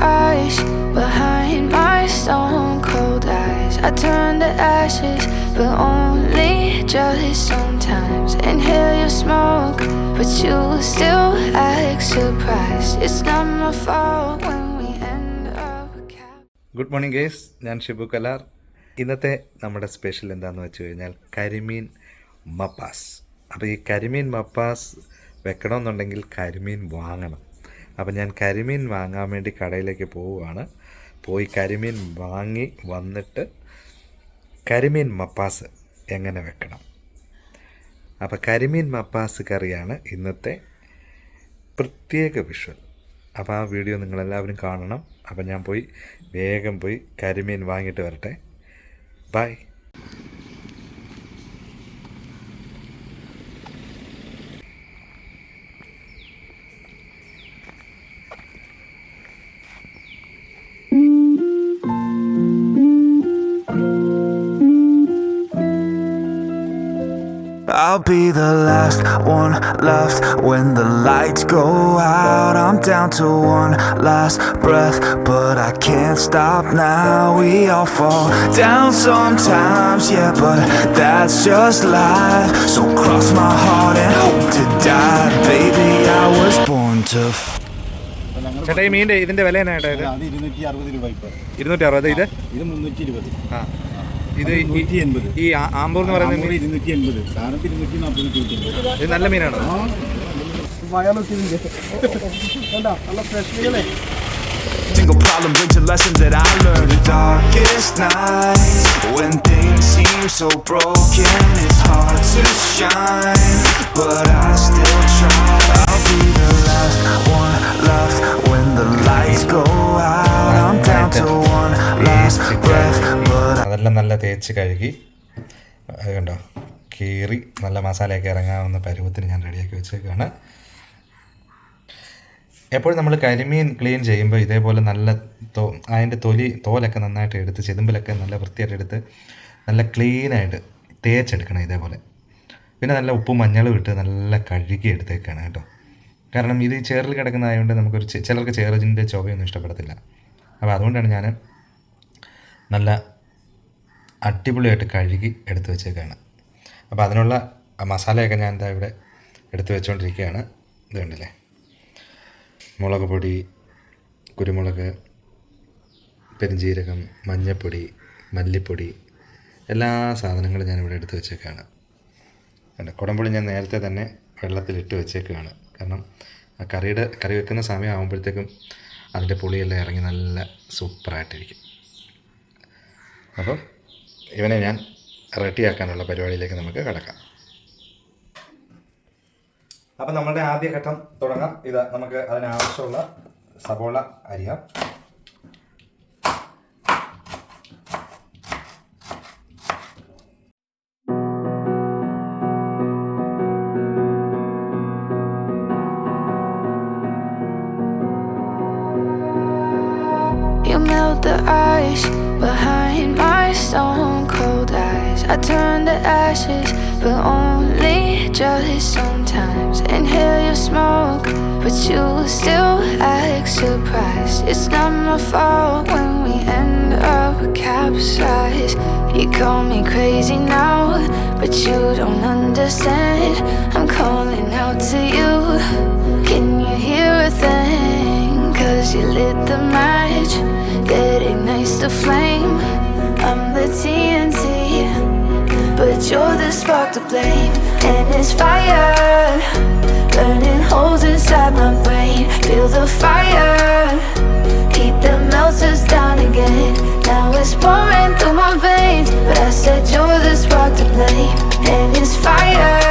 ice behind my stone cold eyes. I turn to ashes, but only just sometimes. Inhale your smoke, but you still act surprised. It's not my fault when we end up Good morning, guys. Shibu ഞാൻ ഷിബു കലാർ ഇന്നത്തെ നമ്മുടെ special എന്താണെന്ന് വെച്ച് കഴിഞ്ഞാൽ കരിമീൻ മപ്പാസ് അപ്പോൾ ഈ കരിമീൻ മപ്പാസ് വെക്കണമെന്നുണ്ടെങ്കിൽ കരിമീൻ വാങ്ങണം അപ്പോൾ ഞാൻ കരിമീൻ വാങ്ങാൻ വേണ്ടി കടയിലേക്ക് പോവുകയാണ്. പോയി കരിമീൻ വാങ്ങി വന്നിട്ട് കരിമീൻ മപ്പാസ് എങ്ങനെ വെക്കണം? അപ്പോൾ കരിമീൻ മപ്പാസ് കറിയാണ് ഇന്നത്തെ പ്രത്യേക വിഷ്വൽ. അപ്പോൾ ആ വീഡിയോ നിങ്ങളെല്ലാവരും കാണണം. അപ്പം ഞാൻ പോയി വേഗം പോയി കരിമീൻ വാങ്ങിയിട്ട് വരട്ടെ. Bye. I'll be the last one left when the lights go out. I'm down to one last breath, but I can't stop now. We all fall down sometimes, yeah, but that's just life. So cross my heart and hope to die. Baby, I was born to. F- ചേട്ടാ ഈ മീന്റെ ഇതിന്റെ വില എന്നാ ചേട്ടാ ഇത് ഇരുന്നൂറ്റി അറുപത് രൂപ ഇപ്പൊ ഇരുന്നൂറ്റി അറുപത് ഇത് ഇത് മുന്നൂറ്റി ഇരുപത് ആ ഇത് ഈ- ആമ്പൂർ എന്ന് പറയുന്നത് ഇരുന്നൂറ്റി എൺപത് സാധനത്ത് ഇരുന്നൂറ്റി നാൽപ്പത് ഇത് നല്ല മീനാണോ Single problem brings a lesson that I learned. The darkest nights, when things seem so broken, it's hard to shine, but I still try. I'll be the last one തേച്ച് കഴുകി കണ്ടോ കീറി നല്ല മസാലയൊക്കെ ഇറങ്ങാവുന്ന പരുവത്തിന് ഞാൻ റെഡിയാക്കി വെച്ചേക്കാണ്. എപ്പോഴും നമ്മൾ കരിമീൻ ക്ലീൻ ചെയ്യുമ്പോൾ ഇതേപോലെ നല്ല തോ അതിന്റെ തൊലി തോലൊക്കെ നന്നായിട്ട് എടുത്ത് ചെതുമ്പിലൊക്കെ നല്ല വൃത്തിയായിട്ട് എടുത്ത് നല്ല ക്ലീനായിട്ട് തേച്ചെടുക്കണം ഇതേപോലെ. പിന്നെ നല്ല ഉപ്പും മഞ്ഞളും ഇട്ട് നല്ല കഴുകി എടുത്തേക്കാണ് കേട്ടോ. കാരണം ഇത് ചേറിൽ കിടക്കുന്നതായതുകൊണ്ട് നമുക്കൊരു ചിലർക്ക് ചേറിന്റെ ചുവയൊന്നും ഇഷ്ടപ്പെടത്തില്ല. അപ്പോൾ അതുകൊണ്ടാണ് ഞാൻ നല്ല അടിപൊളിയായിട്ട് കഴുകി എടുത്ത് വെച്ചേക്കാണ്. അപ്പോൾ അതിനുള്ള മസാലയൊക്കെ ഞാൻ എന്താ ഇവിടെ എടുത്ത് വെച്ചുകൊണ്ടിരിക്കുകയാണ് ഇത് മുളക് പൊടി കുരുമുളക് പെരുംജീരകം മഞ്ഞൾപ്പൊടി മല്ലിപ്പൊടി എല്ലാ സാധനങ്ങളും ഞാനിവിടെ എടുത്ത് വെച്ചേക്കാണ്. കണ്ടോ? കുടംപൊടി ഞാൻ നേരത്തെ തന്നെ വെള്ളത്തിലിട്ട് വെച്ചേക്കുകയാണ് കാരണം കറിയുടെ കറി വെക്കുന്ന സമയം ആകുമ്പോഴത്തേക്കും അതിന്റെ പുളിയെല്ലാം ഇറങ്ങി നല്ല സൂപ്പറായിട്ടിരിക്കും. അപ്പം ഇവനെ ഞാൻ റെഡിയാക്കാനുള്ള പരിപാടിയിലേക്ക് നമുക്ക് കിടക്കാം. അപ്പം നമ്മുടെ ആദ്യ ഘട്ടം തുടങ്ങാം. ഇത് നമുക്ക് അതിനാവശ്യമുള്ള സബോള അരിയാം. I turn to ashes, but only just sometimes. Inhale your smoke, but you still act surprised. It's not my fault when we end up capsized. You call me crazy now, but you don't understand. I'm calling out to you. Can you hear a thing? Cause you lit the match that ignites the flame. Blame. And it's fire, burning holes inside my brain. Feel the fire, heat that melts us down again. Now it's pouring through my veins, but I said you're the spark to blame. And it's fire,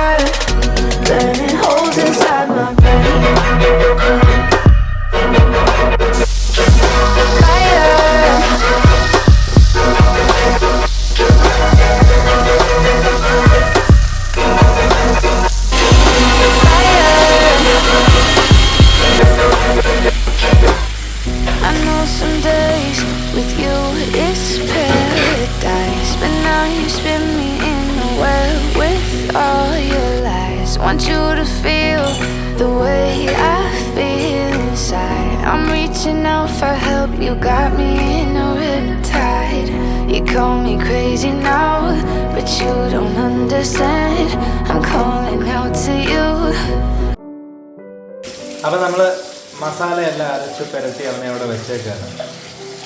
മസാലയെല്ലാം പെരട്ടി അവനെ അവിടെ വെച്ചേക്കാണ്.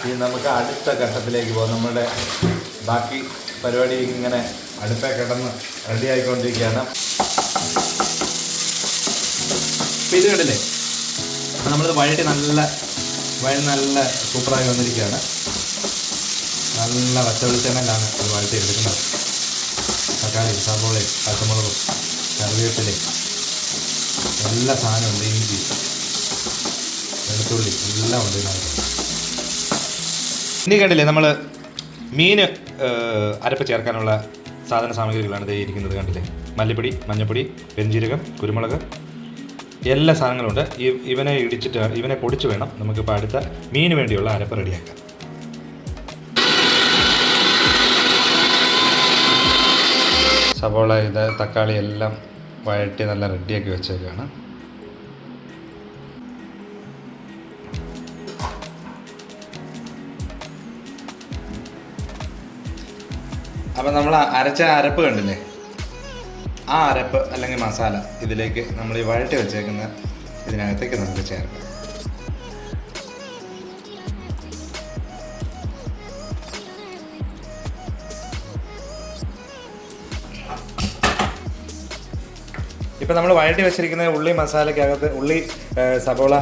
ഇനി നമുക്ക് അടുത്ത ഘട്ടത്തിലേക്ക് പോകാം. നമ്മുടെ ബാക്കി പരിപാടി ഇങ്ങനെ അടുപ്പേ കിടന്ന് റെഡി ആയിക്കൊണ്ടിരിക്കുകയാണ്. ഇത് കണ്ടില്ലേ? നമ്മളിത് വഴി നല്ല വഴി നല്ല സൂപ്പറായി വന്നിരിക്കുകയാണ്. നല്ല പച്ച വെളിച്ചെണ്ണയിലാണ് ഇത് വഴറ്റി എടുക്കുന്നത് തക്കാളി സവോളയും പച്ചമുളകും കറിവേപ്പിലയും എല്ലാ സാധനമുണ്ട് ഇഞ്ചി. വെളുത്തുള്ളി എല്ലാം ഉണ്ട് ഇനി കണ്ടില്ലേ നമ്മൾ മീൻ അരപ്പ് ചേർക്കാനുള്ള സാധന സാമഗ്രികളാണ് ഇതേ ഇരിക്കുന്നത് കണ്ടില്ലേ? മല്ലിപ്പൊടി മഞ്ഞൾപ്പൊടി പെരുംജീരകം കുരുമുളക് എല്ലാ സാധനങ്ങളും ഈ ഇവനെ ഇടിച്ചിട്ട് ഇവനെ പൊടിച്ച് വേണം നമുക്കിപ്പോൾ അടുത്ത മീന് വേണ്ടിയുള്ള അരപ്പ് റെഡിയാക്കാം സവോള ഇത് തക്കാളി എല്ലാം വഴറ്റി നല്ല റെഡിയാക്കി വെച്ചേക്കാണ്. അപ്പം നമ്മൾ അരച്ച അരപ്പ് കണ്ടില്ലേ? ആ അരപ്പ് അല്ലെങ്കിൽ മസാല ഇതിലേക്ക് നമ്മൾ ഈ വഴട്ടി വെച്ചേക്കുന്ന ഇതിനകത്തേക്ക് നമുക്ക് ചേർക്കാം. ഇപ്പം നമ്മൾ വഴട്ടി വെച്ചിരിക്കുന്ന ഉള്ളി മസാലയ്ക്കകത്ത് ഉള്ളി സബോള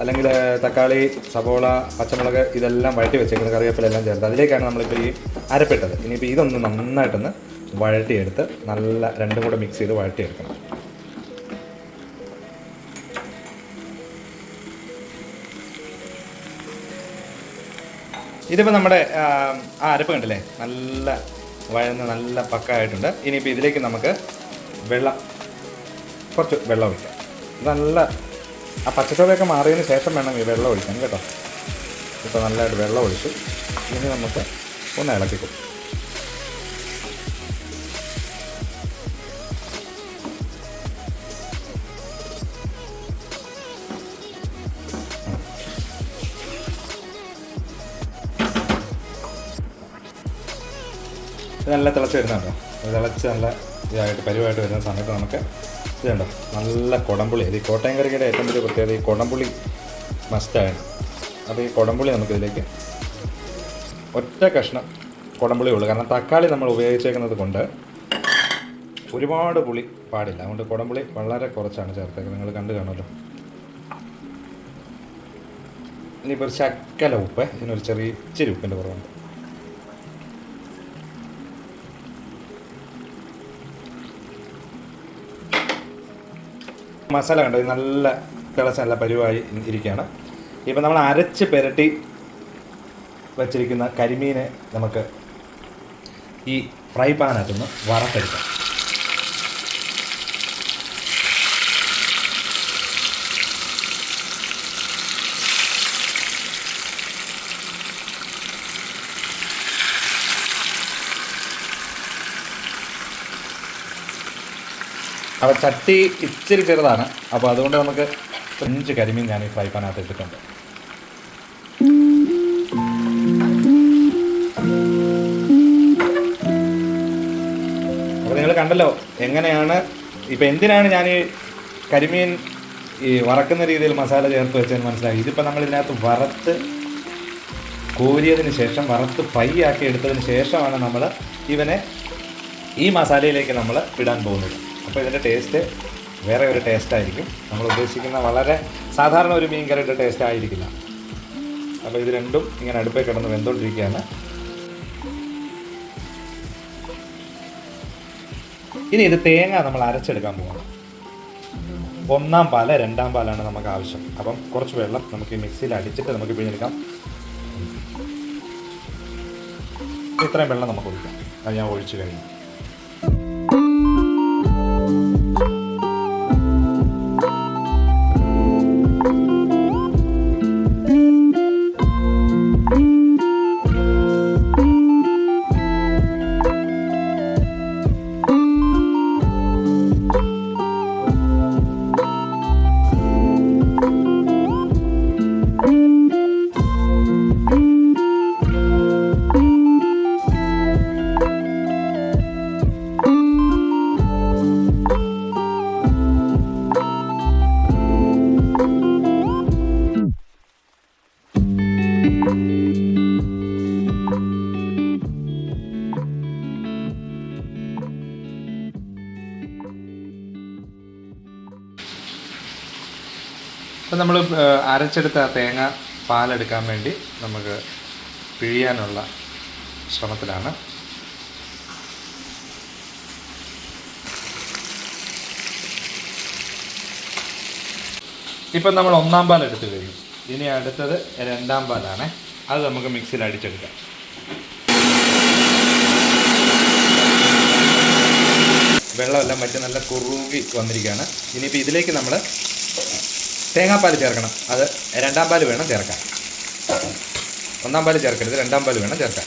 അല്ലെങ്കിൽ തക്കാളി സബോള പച്ചമുളക് ഇതെല്ലാം വഴറ്റി വെച്ചേക്കുന്ന കറിവേപ്പില എല്ലാം ചേർത്ത് അതിലേക്കാണ് നമ്മളിപ്പോൾ ഈ അരപ്പിട്ടത്. ഇനിയിപ്പോൾ ഇതൊന്ന് നന്നായിട്ടൊന്ന് വഴറ്റിയെടുത്ത് നല്ല രണ്ടും കൂടെ മിക്സ് ചെയ്ത് വഴറ്റിയെടുക്കണം. ഇതിപ്പോൾ നമ്മുടെ ആ അരപ്പ് കണ്ടില്ലേ? നല്ല വഴന്ന് നല്ല പക്കായിട്ടുണ്ട്. ഇനിയിപ്പോൾ ഇതിലേക്ക് നമുക്ക് വെള്ളം കുറച്ച് വെള്ളം ഒഴിക്കാം. നല്ല ആ പച്ചച്ചോവയൊക്കെ മാറിയതിന് ശേഷം വേണം ഈ വെള്ളം ഒഴിക്കാൻ കേട്ടോ. ഇപ്പോൾ നല്ലതായിട്ട് വെള്ളം ഒഴിച്ച് ഇനി നമുക്ക് ഒന്ന് ഇളക്കി കൊടുക്കും. ഇത് നല്ല തിളച്ച് വരുന്നുണ്ടോ. തിളച്ച് നല്ല ഇതായിട്ട് പരിവായിട്ട് വരുന്ന സമയത്ത് നമുക്ക് ഇതുണ്ടോ? നല്ല കുടംപുളി. അത് ഈ കോട്ടയം കറിയുടെ ഏറ്റവും വലിയ പ്രത്യേകത ഈ കുടംപുളി മസ്റ്റാണ്. അപ്പോൾ ഈ കുടംപുളി നമുക്കിതിലേക്ക് ഒറ്റ കഷ്ണം കുടംപുളി ഉള്ളൂ. കാരണം തക്കാളി നമ്മൾ ഉപയോഗിച്ചേക്കുന്നത് കൊണ്ട് ഒരുപാട് പുളി പാടില്ല. അതുകൊണ്ട് കുടംപുളി വളരെ കുറച്ചാണ് ചേർത്തേക്കുന്നത്. നിങ്ങൾ കണ്ടു കാണുമല്ലോ. ഇനിയിപ്പോൾ ഒരു ശക്കല ഉപ്പ്. ഇതിനൊരു ചെറിയ ഇച്ചിരി ഉപ്പിന്റെ കുറവുണ്ട്. മസാല കണ്ടോ? നല്ല തിളച്ച നല്ല പരിവായി ഇരിക്കുകയാണ്. ഇപ്പം നമ്മൾ അരച്ച് പുരട്ടി വച്ചിരിക്കുന്ന കരിമീനെ നമുക്ക് ഈ ഫ്രൈ പാനകത്തുനിന്ന് വറുത്തെടുക്കാം. അപ്പോൾ ചട്ടി ഇച്ചിരി ചെറുതാണ്. അപ്പോൾ അതുകൊണ്ട് നമുക്ക് അഞ്ച് കരിമീൻ ഞാൻ ഈ ഫ്രൈ പാനകത്ത് ഇട്ടിട്ടുണ്ട്. അപ്പോൾ നിങ്ങൾ കണ്ടല്ലോ എങ്ങനെയാണ് ഇപ്പം എന്തിനാണ് ഞാൻ ഈ കരിമീൻ ഈ വറക്കുന്ന രീതിയിൽ മസാല ചേർത്ത് വെച്ചതെന്ന് മനസ്സിലായി. ഇതിപ്പോൾ നമ്മൾ ഇതിനകത്ത് വറുത്ത് കോരിയതിന് ശേഷം വറുത്ത് ഫ്രൈ ആക്കി എടുത്തതിന് ശേഷമാണ് നമ്മൾ ഇവനെ ഈ മസാലയിലേക്ക് നമ്മൾ ഇടാൻ പോകുന്നത്. അപ്പോൾ ഇതിന്റെ ടേസ്റ്റ് വേറെ ഒരു ടേസ്റ്റായിരിക്കും. നമ്മൾ ഉദ്ദേശിക്കുന്ന വളരെ സാധാരണ ഒരു മീൻ കറിയുടെ ടേസ്റ്റ് ആയിരിക്കില്ല. അപ്പോൾ ഇത് രണ്ടും ഇങ്ങനെ അടുപ്പേ കിടന്ന് വെന്തോണ്ടിരിക്കുകയാണ് ഇനി ഇത് തേങ്ങ നമ്മൾ അരച്ചെടുക്കാൻ പോകണം ഒന്നാം പാൽ രണ്ടാം പാലാണ് നമുക്ക് ആവശ്യം. അപ്പം കുറച്ച് വെള്ളം നമുക്ക് മിക്സിയിൽ അടിച്ചിട്ട് നമുക്ക് പിഴിഞ്ഞെടുക്കാം. ഇത്രയും വെള്ളം നമുക്ക് ഒഴിക്കാം. അത് ഞാൻ ഒഴിച്ചു കഴിഞ്ഞു. അരച്ചെടുത്ത തേങ്ങ പാലെടുക്കാൻ വേണ്ടി നമുക്ക് പിഴിയാനുള്ള ശ്രമത്തിലാണ്. ഇപ്പം നമ്മൾ ഒന്നാം പാൽ എടുത്തു കഴിഞ്ഞു. ഇനി അടുത്തത് രണ്ടാം പാലാണ്. അത് നമുക്ക് മിക്സിയിൽ അടിച്ചെടുക്കാം. വെള്ളമെല്ലാം മറ്റും നല്ല കുറുകി വന്നിരിക്കുകയാണ്. ഇനിയിപ്പോൾ ഇതിലേക്ക് നമ്മൾ തേങ്ങാപ്പാൽ ചേർക്കണം. അത് രണ്ടാം പാൽ വേണം ചേർക്കാൻ. ഒന്നാം പാൽ ചേർക്കരുത് രണ്ടാം പാൽ വേണം ചേർക്കാൻ.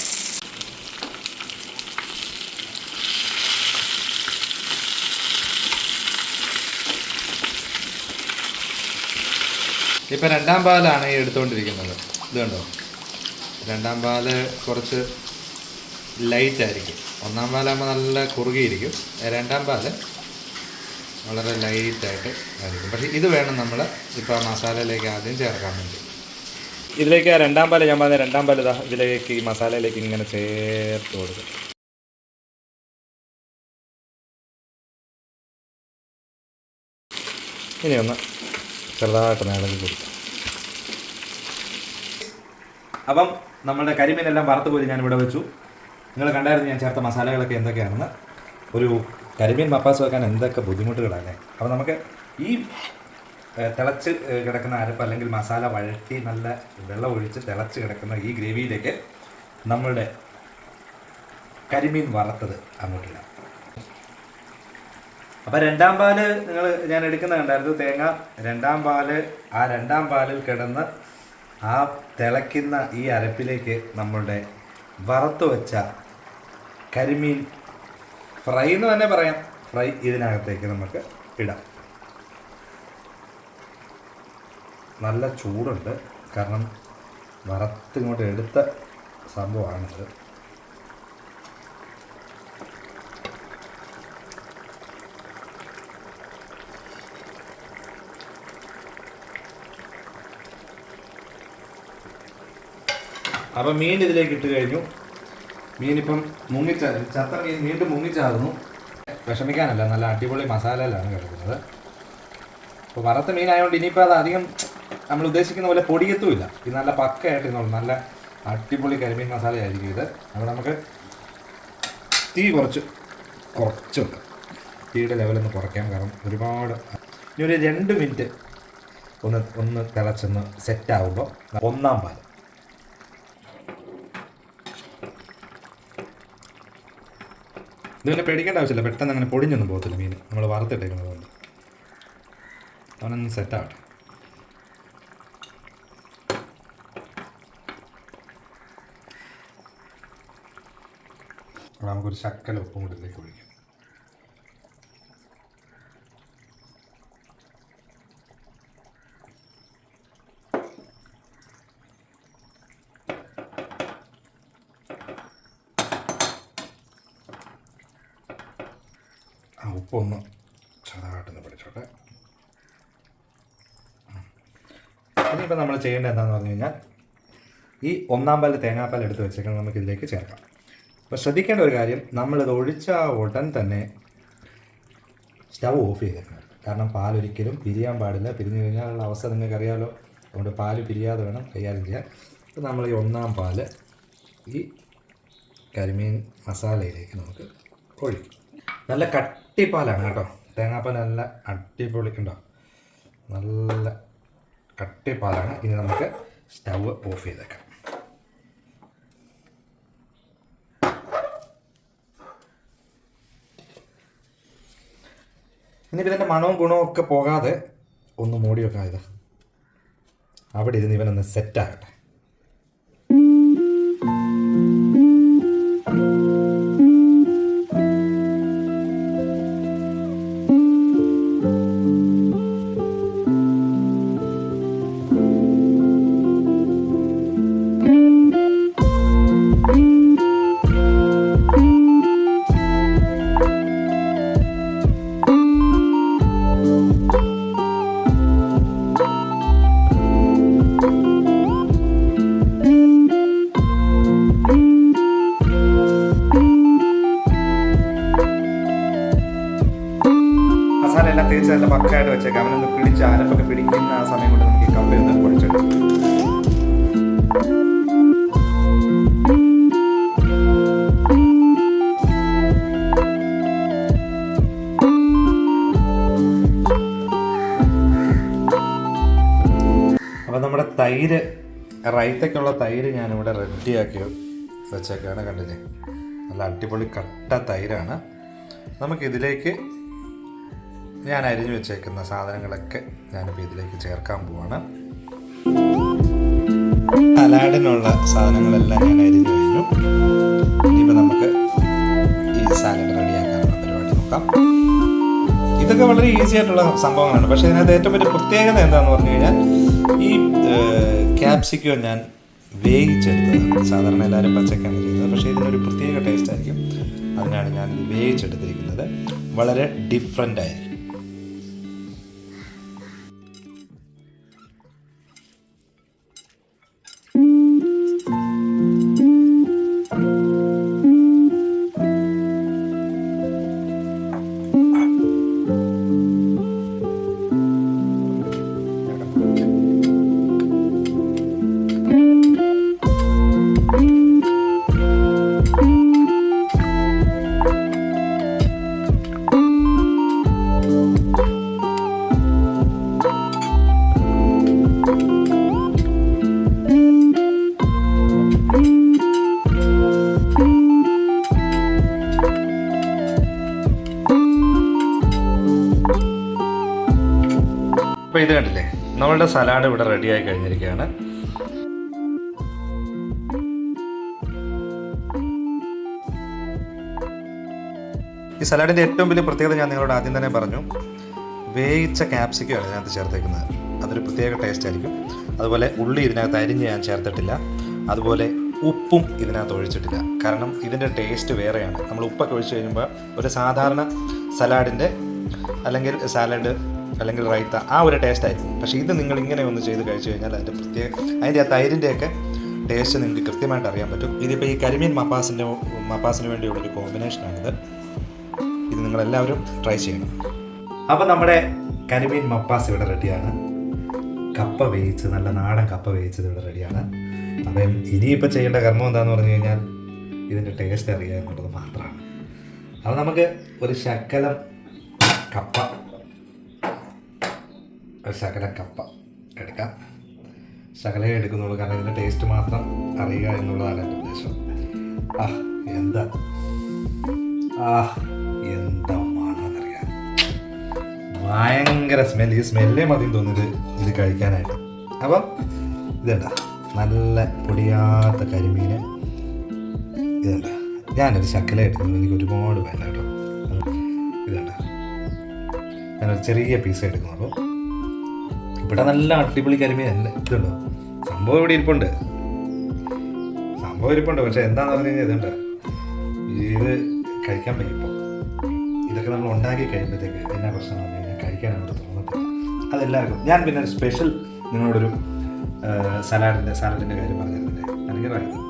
ഇപ്പം രണ്ടാം പാലാണ് ഈ എടുത്തുകൊണ്ടിരിക്കുന്നത് ഇത് കണ്ടോ? രണ്ടാം പാൽ കുറച്ച് ലൈറ്റ് ആയിരിക്കും. ഒന്നാം പാലാകുമ്പോൾ നല്ല കുറുകിയിരിക്കും രണ്ടാം പാൽ വളരെ ലൈറ്റായിട്ട് ആയിരിക്കും. പക്ഷേ ഇത് വേണം നമ്മൾ ഇപ്പോൾ ആ മസാലയിലേക്ക് ആദ്യം ചേർക്കാൻ വേണ്ടി. ഇതിലേക്ക് ആ രണ്ടാം പാൽ ഞാൻ പറഞ്ഞ രണ്ടാം പാൽ ഇതാ ഇതിലേക്ക് ഈ മസാലയിലേക്ക് ഇങ്ങനെ ചേർത്ത് കൊടുക്കും. ഇനി ഒന്ന് ചെറുതായിട്ട് ഇളകി കൊടുക്കാം. അപ്പം നമ്മുടെ കരിമീനെല്ലാം വറുത്ത് പോയി ഞാൻ ഇവിടെ വെച്ചു. നിങ്ങൾ കണ്ടായിരുന്നു ഞാൻ ചേർത്ത മസാലകളൊക്കെ എന്തൊക്കെയാണെന്ന്. ഒരു കരിമീൻ മപ്പാസ് വെക്കാൻ എന്തൊക്കെ ബുദ്ധിമുട്ടുകളല്ലേ അപ്പോൾ നമുക്ക് ഈ തിളച്ച് കിടക്കുന്ന അരപ്പ് അല്ലെങ്കിൽ മസാല വഴറ്റി നല്ല വെള്ളം ഒഴിച്ച് തിളച്ച് കിടക്കുന്ന ഈ ഗ്രേവിയിലേക്ക് നമ്മളുടെ കരിമീൻ വറുത്തത് അങ്ങോട്ടില്ല അപ്പോൾ രണ്ടാം പാൽ നിങ്ങൾ ഞാൻ എടുക്കുന്ന കണ്ടായിരുന്നു തേങ്ങ. രണ്ടാം പാൽ ആ രണ്ടാം പാലിൽ കിടന്ന് ആ തിളയ്ക്കുന്ന ഈ അരപ്പിലേക്ക് നമ്മളുടെ വറുത്ത് വെച്ച കരിമീൻ ഫ്രൈ എന്ന് തന്നെ പറയാം. ഫ്രൈ ഇതിനകത്തേക്ക് നമുക്ക് ഇടാം. നല്ല ചൂടുണ്ട്. കാരണം വറത്തിങ്ങോട്ട് എടുത്ത സംഭവമാണിത്. അപ്പം മീൻ ഇതിലേക്ക് ഇട്ട് കഴിഞ്ഞു. മീനിപ്പം മുങ്ങിച്ച ചത്ത മീൻ വീണ്ടും മുങ്ങിച്ചാകുന്നു. വിഷമിക്കാനല്ല നല്ല അടിപൊളി മസാലയിലാണ് കിടക്കുന്നത്. അപ്പോൾ വറുത്ത മീനായതുകൊണ്ട് ഇനിയിപ്പോൾ അത് അധികം നമ്മൾ ഉദ്ദേശിക്കുന്ന പോലെ പൊടിയത്തുമില്ല. ഇത് നല്ല പക്കയായിട്ട് ഇരുന്നോളും. നല്ല അടിപൊളി കരിമീൻ മസാലയായിരിക്കും ഇത്. അപ്പോൾ നമുക്ക് തീ കുറച്ച് കുറച്ച് വെക്കാം തീയുടെ ലെവലൊന്ന് കുറയ്ക്കാം. കാരണം ഒരുപാട് ഇനി ഒരു രണ്ട് മിനിറ്റ് ഒന്ന് ഒന്ന് തിളച്ചൊന്ന് സെറ്റ് ആകുമ്പോൾ ഒന്നാം പാൽ ഇത് പിന്നെ പേടിക്കേണ്ട ആവശ്യമില്ല. പെട്ടെന്ന് അങ്ങനെ പൊടിഞ്ഞൊന്നും പോകത്തില്ല മീൻ. നമ്മൾ വറുത്തിട്ടേക്കുന്നത് കൊണ്ട്. അവനൊന്ന് സെറ്റാവട്ടെ നമുക്കൊരു ശക്കല ഉപ്പും കൂടി ഇതിലേക്ക് ഒഴിക്കാം ആ ഉപ്പൊന്ന് ചെറുതായിട്ടൊന്ന് പിടിച്ചോട്ടെ ഇനിയിപ്പോൾ നമ്മൾ ചെയ്യേണ്ടത് എന്താണെന്ന് പറഞ്ഞു കഴിഞ്ഞാൽ ഈ ഒന്നാം പാൽ തേങ്ങാപ്പാൽ എടുത്ത് വെച്ചേക്കുന്നത് നമുക്ക് ഇതിലേക്ക് ചേർക്കാം. അപ്പോൾ ശ്രദ്ധിക്കേണ്ട ഒരു കാര്യം നമ്മളിത് ഒഴിച്ച ഉടൻ തന്നെ സ്റ്റൗ ഓഫ് ചെയ്തേക്കണം. കാരണം പാൽ ഒരിക്കലും പിരിയാൻ പാടില്ല. പിരിഞ്ഞു കഴിഞ്ഞാലുള്ള അവസ്ഥ നിങ്ങൾക്ക് അറിയാമല്ലോ അതുകൊണ്ട് പാൽ പിരിയാതെ വേണം കൈകാര്യം ചെയ്യാൻ. അപ്പോൾ നമ്മൾ ഈ ഒന്നാം പാൽ ഈ കരിമീൻ മസാലയിലേക്ക് നമുക്ക് ഒഴിക്കും. നല്ല കട്ടിപ്പാലാണ് കേട്ടോ. തേങ്ങാപ്പാൽ നല്ല അടിപൊളി ഉണ്ടോ നല്ല കട്ടിപ്പാലാണ്. ഇനി നമുക്ക് സ്റ്റവ് ഓഫ് ചെയ്തേക്കാം. ഇനിയിപ്പോൾ ഇതിന്റെ മണവും ഗുണവും ഒക്കെ പോകാതെ ഒന്ന് മൂടി വെക്കാം ഇത്. അവിടെ ഇരുന്ന് ഇവനൊന്ന് സെറ്റാകട്ടെ തൈര് റൈത്തയ്ക്കുള്ള തൈര് ഞാനിവിടെ റെഡിയാക്കി വെച്ചേക്കാണ് കണ്ടില്ലേ? നല്ല അടിപൊളി കട്ട തൈരാണ്. നമുക്കിതിലേക്ക് ഞാൻ അരിഞ്ഞു വെച്ചേക്കുന്ന സാധനങ്ങളൊക്കെ ഞാനിപ്പോൾ ഇതിലേക്ക് ചേർക്കാൻ പോവാണ്. സലാഡിനുള്ള സാധനങ്ങളെല്ലാം ഞാൻ അരിഞ്ഞു കഴിഞ്ഞു. ഇനിയിപ്പോൾ നമുക്ക് ഈ സാലഡ് റെഡിയാക്കാനുള്ള പരിപാടി നോക്കാം. ഇതൊക്കെ വളരെ ഈസി ആയിട്ടുള്ള സംഭവങ്ങളാണ്. പക്ഷേ ഇതിനകത്ത് ഏറ്റവും വലിയ പ്രത്യേകത എന്താണെന്ന് പറഞ്ഞു കഴിഞ്ഞാൽ ഈ ക്യാപ്സിക്കോ ഞാൻ വേവിച്ചെടുത്തതാണ് സാധാരണ എല്ലാവരും പച്ചക്കാണ് ചെയ്യുന്നത്. പക്ഷേ ഇതിനൊരു പ്രത്യേക ടേസ്റ്റ് ആയിരിക്കും. അതിനാണ് ഞാൻ വേവിച്ചെടുത്തിരിക്കുന്നത്. വളരെ ഡിഫറെന്റ് ആയിരിക്കും. നമ്മളുടെ സലാഡ് ഇവിടെ റെഡിയായി കഴിഞ്ഞിരിക്കുകയാണ്. ഈ സലാഡിന്റെ ഏറ്റവും വലിയ പ്രത്യേകത ഞാൻ നിങ്ങളോട് ആദ്യം തന്നെ പറഞ്ഞു. വേവിച്ച ക്യാപ്സിക്കമാണ് ഇതിനകത്ത് ചേർത്തേക്കുന്നത്. അതൊരു പ്രത്യേക ടേസ്റ്റ് ആയിരിക്കും. അതുപോലെ ഉള്ളി ഇതിനകത്ത് അരിഞ്ഞ് ഞാൻ ചേർത്തിട്ടില്ല. അതുപോലെ ഉപ്പും ഇതിനകത്ത് ഒഴിച്ചിട്ടില്ല. കാരണം ഇതിന്റെ ടേസ്റ്റ് വേറെയാണ്. നമ്മൾ ഉപ്പൊക്കെ ഒഴിച്ച് കഴിയുമ്പോൾ ഒരു സാധാരണ സലാഡിന്റെ അല്ലെങ്കിൽ സാലഡ് അല്ലെങ്കിൽ റൈത്ത ആ ഒരു ടേസ്റ്റ് ആയിരിക്കും. പക്ഷേ ഇത് നിങ്ങൾ ഇങ്ങനെ ഒന്ന് ചെയ്ത് കഴിച്ചു കഴിഞ്ഞാൽ അതിന്റെ പ്രത്യേക അതിന്റെ ആ തൈരിന്റെയൊക്കെ ടേസ്റ്റ് നിങ്ങൾക്ക് കൃത്യമായിട്ട് അറിയാൻ പറ്റും. ഇതിപ്പോൾ ഈ കരിമീൻ മപ്പാസിന്റെ മപ്പാസിന് വേണ്ടിയുള്ള വേണ്ടിയുള്ളൊരു കോമ്പിനേഷനാണിത് ഇത് നിങ്ങളെല്ലാവരും ട്രൈ ചെയ്യണം. അപ്പോൾ നമ്മുടെ കരിമീൻ മപ്പാസ് ഇവിടെ റെഡിയാണ് കപ്പ വേവിച്ച് നല്ല നാടൻ കപ്പ വേവിച്ചത് ഇവിടെ റെഡിയാണ് അപ്പം ഇനിയിപ്പോൾ ചെയ്യേണ്ട കർമ്മം എന്താണെന്ന് പറഞ്ഞു കഴിഞ്ഞാൽ ഇതിന്റെ ടേസ്റ്റ് അറിയുക എന്നുള്ളത് മാത്രമാണ്. അപ്പോൾ നമുക്ക് ഒരു ശക്കലം കപ്പ ഒരു ശകല കപ്പ എടുക്കാം. ശകല എടുക്കുന്നുള്ളൂ. കാരണം ഇതിന്റെ ടേസ്റ്റ് മാത്രം അറിയുക എന്നുള്ളതാണ് എന്റെ ഉദ്ദേശം. ആ എന്താ? ആ എന്താ മണമെന്നറിയാം ഭയങ്കര സ്മെൽ ഈ സ്മെല്ലേ മതി തോന്നിയത് ഇത് കഴിക്കാനായിട്ട്. അപ്പം ഇതണ്ട നല്ല പൊടിയാത്ത കരിമീൻ ഇതണ്ട ഞാനൊരു ശക്കല എടുക്കുന്നത് എനിക്ക് ഒരുപാട് വേണ്ട കേട്ടോ. ഇതണ്ട ഞാനൊരു ചെറിയ പീസ് എടുക്കുന്നുള്ളൂ. ഇവിടെ നല്ല അടിപൊളി കരിമീൻ അല്ല ഇതുണ്ടോ? സംഭവം ഇവിടെ ഇരിപ്പുണ്ട്. സംഭവം ഇരിപ്പുണ്ട്. പക്ഷെ എന്താന്ന് പറഞ്ഞു കഴിഞ്ഞാൽ ഇതുണ്ട്. ഇത് കഴിക്കാൻ പറ്റുമ്പോൾ ഇതൊക്കെ നമ്മൾ ഉണ്ടാക്കി കഴിയുമ്പോഴത്തേക്ക് എന്നാ പ്രശ്നം പറഞ്ഞു കഴിഞ്ഞാൽ കഴിക്കാൻ അങ്ങോട്ട് തോന്നത്തില്ല. അതെല്ലാവർക്കും. ഞാൻ പിന്നെ ഒരു സ്പെഷ്യൽ നിങ്ങളോടൊരു സലാഡിന്റെ സാലഡിന്റെ കാര്യം പറഞ്ഞിരുന്നില്ലേ? അല്ലെങ്കിൽ പറയുന്നത്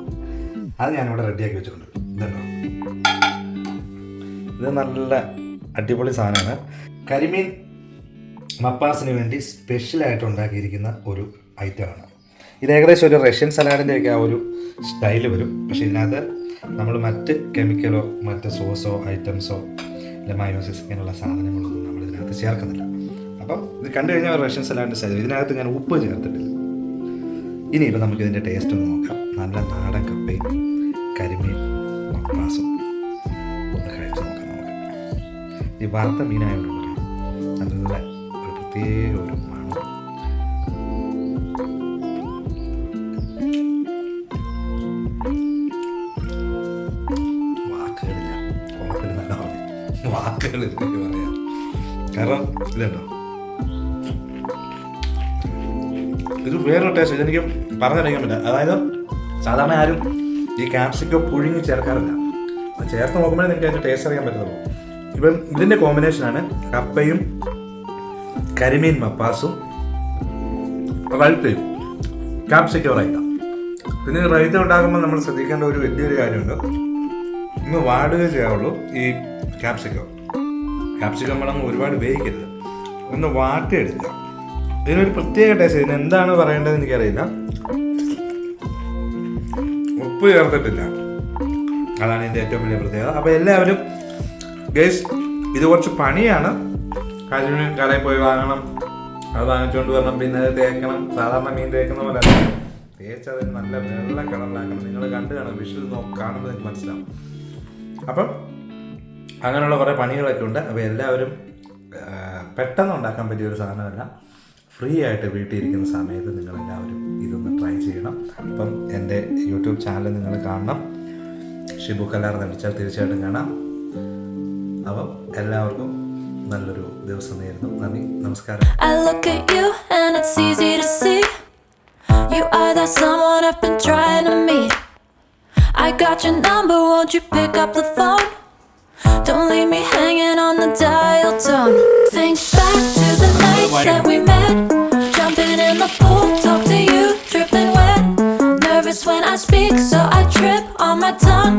അത് ഞാനിവിടെ റെഡിയാക്കി വെച്ചിട്ടുണ്ട്. ഇതുണ്ടോ? ഇത് നല്ല അടിപൊളി സാധനമാണ്. കരിമീൻ മപ്പാസിന് വേണ്ടി സ്പെഷ്യലായിട്ട് ഉണ്ടാക്കിയിരിക്കുന്ന ഒരു ഐറ്റമാണ്. ഇത് ഏകദേശം ഒരു റഷ്യൻ സലാഡിന്റെ ഒക്കെ ആ ഒരു സ്റ്റൈൽ വരും. പക്ഷേ ഇതിനകത്ത് നമ്മൾ മറ്റ് കെമിക്കലോ മറ്റ് സോസോ ഐറ്റംസോ അല്ലെ മയോസിസ് ഇങ്ങനെയുള്ള സാധനങ്ങളൊന്നും നമ്മൾ ഇതിനകത്ത് ചേർക്കുന്നില്ല. അപ്പം ഇത് കണ്ടു കഴിഞ്ഞാൽ റഷ്യൻ സലാഡിന്റെ സ്റ്റൈൽ ഇതിനകത്ത് ഞാൻ ഉപ്പ് ചേർത്തിട്ടില്ല. ഇനിയിപ്പോൾ നമുക്ക് ഇതിന്റെ ടേസ്റ്റ് ഒന്ന് നോക്കാം. നല്ല നാടൻ കപ്പയും കരിമീൻ മപ്പാസും. ഒന്ന് കഴിച്ച് നോക്കാം നമുക്ക്. ഈ വറുത്ത മീനായതുകൊണ്ട് നല്ല പ്രത്യേക ഒരു മണം. ഇത് വേറൊരു ടേസ്റ്റ് ഇതെനിക്ക് പറഞ്ഞറിയിക്കാൻ പറ്റില്ല. അതായത് സാധാരണ ആരും ഈ ക്യാപ്സിക്കോ പുഴുങ്ങി ചേർക്കാറില്ല. ചേർത്ത് നോക്കുമ്പോഴേ നിങ്ങൾക്ക് അതിന്റെ ടേസ്റ്റ് അറിയാൻ പറ്റുള്ളൂ ഇപ്പം ഇതിന്റെ കോമ്പിനേഷനാണ് കപ്പയും കരിമീൻ മപ്പാസും റൈത്തയും ക്യാപ്സിക്കോ റൈത്ത പിന്നെ റൈത്ത ഉണ്ടാകുമ്പോൾ നമ്മൾ ശ്രദ്ധിക്കേണ്ട ഒരു വലിയൊരു കാര്യമുണ്ട്. ഇന്ന് വാടുക ചെയ്യാവുള്ളൂ ഈ ക്യാപ്സിക്കോ. ക്യാപ്സിക്കം നമ്മൾ ഒരുപാട് ഉപയോഗിക്കരുത്. ഒന്ന് വാട്ടിയെടുക്കുക. ഇതിനൊരു പ്രത്യേക ടേസ്റ്റ് ഇതിന് എന്താണ് പറയേണ്ടത് എനിക്കറിയില്ല. ഉപ്പ് ചേർത്തിട്ടില്ല. അതാണ് ഇതിന്റെ ഏറ്റവും വലിയ പ്രത്യേകത. അപ്പോൾ എല്ലാവരും ഗൈസ് ഇത് കുറച്ച് പണിയാണ്. കരിമീൻ കടയിൽ പോയി വാങ്ങണം. അത് വാങ്ങിച്ചുകൊണ്ട് വരണം. പിന്നെ അത് തേക്കണം. സാധാരണ മീൻ തേക്കുന്ന പോലെ അല്ല. തേച്ച് അത് നല്ല വെള്ള കളറിലാക്കണം. നിങ്ങൾ കണ്ടു കാണും. വിഷു കാണുമ്പോൾ നിങ്ങൾക്ക് മനസ്സിലാവും. അപ്പം അങ്ങനെയുള്ള കുറേ പണികളൊക്കെ ഉണ്ട്. അപ്പോൾ എല്ലാവരും പെട്ടെന്ന് ഉണ്ടാക്കാൻ പറ്റിയ ഒരു സാധനമല്ല ഫ്രീ ആയിട്ട് വീട്ടിൽ ഇരിക്കുന്ന സമയത്ത് നിങ്ങളെല്ലാവരും ഇതൊന്ന് ട്രൈ ചെയ്യണം. അപ്പം എന്റെ യൂട്യൂബ് ചാനൽ നിങ്ങൾ കാണണം. ഷിബു കല്ലാർ നടിച്ചാൽ തീർച്ചയായിട്ടും കാണാം. അപ്പം എല്ലാവർക്കും നല്ലൊരു ദിവസം നേരുന്നു നന്ദി നമസ്കാരം I look at you and it's easy to see. You are that someone I've been trying to meet. I got your number, won't you pick up the phone? Don't leave me hanging on the dial tone. Think back to the night that we met. Jumping in the pool, talk to you, dripping wet. Nervous when I speak, so I trip on my tongue.